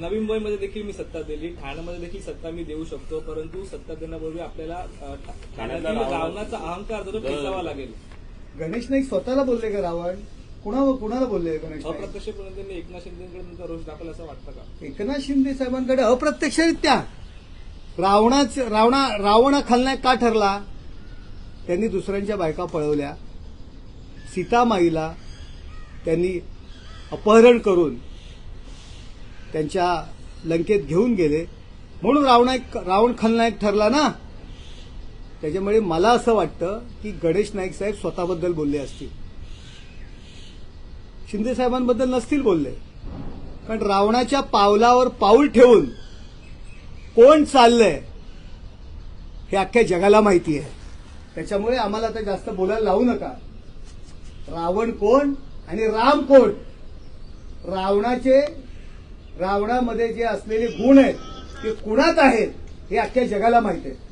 नवी मुंबईमध्ये देखील मी सत्ता दिली. ठाण्यामध्ये देखील सत्ता मी देऊ शकतो. परंतु सत्ता देण्यापूर्वी आपल्याला ठाण्यातील रावणाचा अहंकार जो तो पेचावा लागेल. गणेश नाईक स्वतःला बोलले का रावण? कुणा कुणाला बोलले गणेश अप्रत्यक्षपणे त्यांनी एकनाथ शिंदेकडे तुमचा रोष दाखल असं वाटतं का? एकनाथ शिंदे साहेबांकडे अप्रत्यक्षरित्या रावणाच रावणा रावण खलनायक का ठरला? त्यांनी दुसऱ्यांच्या बायका पळवल्या. सीतामाईला त्यांनी अपहरण करून त्यांच्या लंकेत घेऊन गेले. म्हणून रावणायक रावण खलनायक ठरला ना. त्याच्यामुळे मला असं वाटतं की गणेश नाईक साहेब स्वतःबद्दल बोलले असतील. शिंदे साहेबांबद्दल नसतील बोलले. कारण रावणाच्या पावलावर पाऊल ठेवून कोण चाललंय हे अख्ख्या जगाला माहिती आहे. त्याच्यामुळे आम्हाला आता जास्त बोलायला लावू नका. रावण कोण आणि राम कोण? रावणाचे रावणामध्ये जे असलेले गुण आहेत ते कुणात आहेत हे अख्ख्या जगाला माहिती आहे